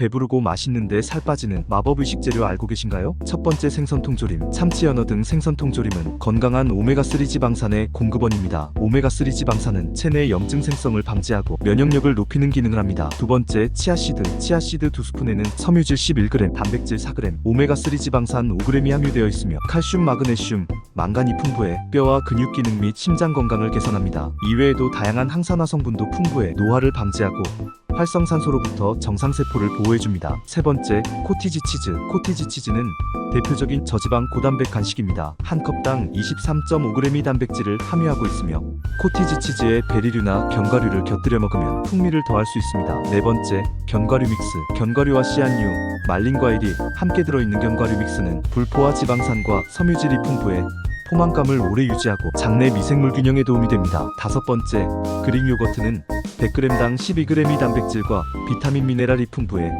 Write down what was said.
배부르고 맛있는데 살 빠지는 마법 의 식 재료 알고 계신가요? 첫 번째 생선 통조림, 참치 연어 등 생선 통조림은 건강한 오메가3 지방산의 공급원입니다. 오메가3 지방산은 체내 염증 생성을 방지하고 면역력을 높이는 기능을 합니다. 두 번째 치아씨드, 치아씨드 두 스푼에는 섬유질 11g, 단백질 4g, 오메가3 지방산 5g이 함유되어 있으며 칼슘, 마그네슘, 망간이 풍부해 뼈와 근육 기능 및 심장 건강을 개선합니다. 이외에도 다양한 항산화 성분도 풍부해 노화를 방지하고 활성산소로부터 정상세포를 보호해줍니다. 세 번째, 코티지 치즈. 코티지 치즈는 대표적인 저지방 고단백 간식입니다. 한 컵당 23.5g의 단백질을 함유하고 있으며 코티지 치즈에 베리류나 견과류를 곁들여 먹으면 풍미를 더할 수 있습니다. 네 번째, 견과류 믹스. 견과류와 씨앗류, 말린 과일이 함께 들어있는 견과류 믹스는 불포화 지방산과 섬유질이 풍부해 포만감을 오래 유지하고 장내 미생물 균형에 도움이 됩니다. 다섯 번째, 그릭 요거트는 100g당 12g의 단백질과 비타민 미네랄이 풍부해